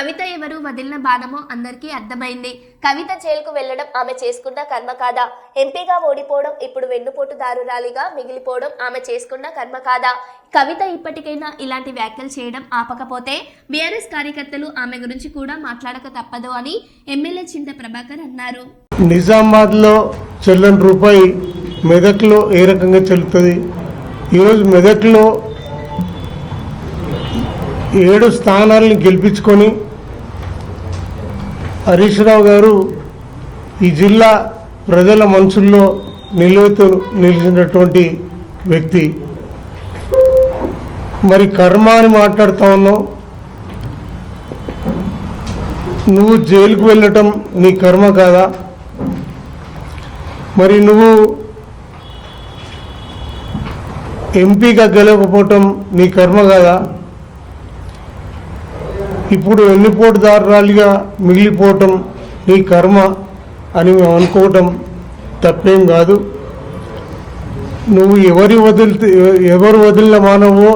కవిత ఎవరు? వదిలిన బాణమో అందరికీ అర్థమైంది. కవిత జైలుకు వెళ్ళడం ఆమె చేసుకున్న కర్మ కాదా? ఎంపీగా ఓడిపోవడం ఇప్పుడు వెన్నుపోటు దారురాలిగా మిగిలిపోవడం ఆమె చేసుకున్న కర్మ కాదా? కవిత ఇప్పటికైనా ఇలాంటి వ్యాఖ్యలు చేయడం ఆపకపోతే బీఆర్ఎస్ కార్యకర్తలు ఆమె గురించి కూడా మాట్లాడక తప్పదు అని ఎమ్మెల్యే చింత ప్రభాకర్ అన్నారు. నిజామాబాద్లో చెల్లని రూపాయి మెదక్లో ఏ రకంగా చెల్లుతుంది? ఈరోజు మెదక్లో ఏడు స్థానాలను గెలిపించుకొని హరీష్ రావు గారు ఈ జిల్లా ప్రజల మనసుల్లో నిలువెత్తు నిలిచినటువంటి వ్యక్తి. మరి కర్మ అని మాట్లాడుతా ఉన్నావు. నువ్వు జైలుకు వెళ్ళటం నీ కర్మ కాదా? మరి నువ్వు ఎంపీగా గెలవకపోవటం నీ కర్మ కాదా? ఇప్పుడు ఎన్నిపోటుదారురాలిగా మిగిలిపోవటం నీ కర్మ అని మేము అనుకోవటం తప్పేం కాదు. నువ్వు ఎవరి వదిలితే ఎవరు వదిలిన మానవో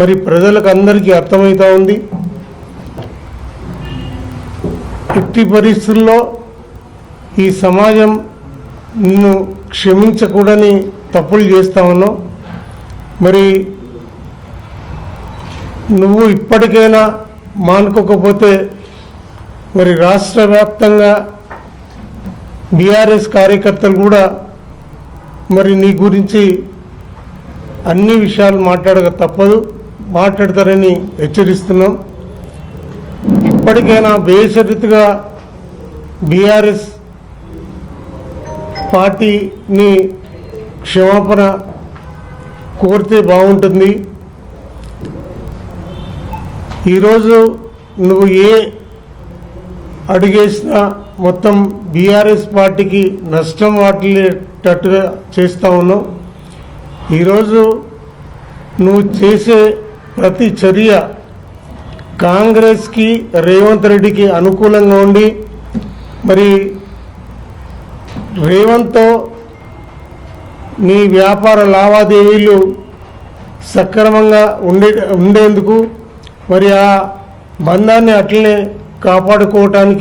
మరి ప్రజలకు అందరికీ అర్థమవుతా ఉంది. ఎట్టి పరిస్థితుల్లో ఈ సమాజం నిన్ను క్షమించకూడని తప్పులు చేస్తా ఉన్నావు. మరి నువ్వు ఇప్పటికైనా మానుకోకపోతే మరి రాష్ట్ర వ్యాప్తంగా బీఆర్ఎస్ కార్యకర్తలు కూడా మరి నీ గురించి అన్ని విషయాలు మాట్లాడక తప్పదు మాట్లాడతారని హెచ్చరిస్తున్నాం. ఇప్పటికైనా బేషరతుగా బీఆర్ఎస్ పార్టీని క్షమాపణ కోరితే బాగుంటుంది. ఈరోజు నువ్వు ఏ అడుగేసినా మొత్తం బీఆర్ఎస్ పార్టీకి నష్టం వాటిల్లేటట్టుగా చేస్తా ఉన్నావు. ఈరోజు నువ్వు చేసే ప్రతి చర్య కాంగ్రెస్కి రేవంత్ రెడ్డికి అనుకూలంగా ఉండి మరి రేవంత్తో నీ వ్యాపార లావాదేవీలు సక్రమంగా ఉండే ఉండేందుకు మరి ఆ బంధాన్ని అట్లనే కాపాడుకోవటానికి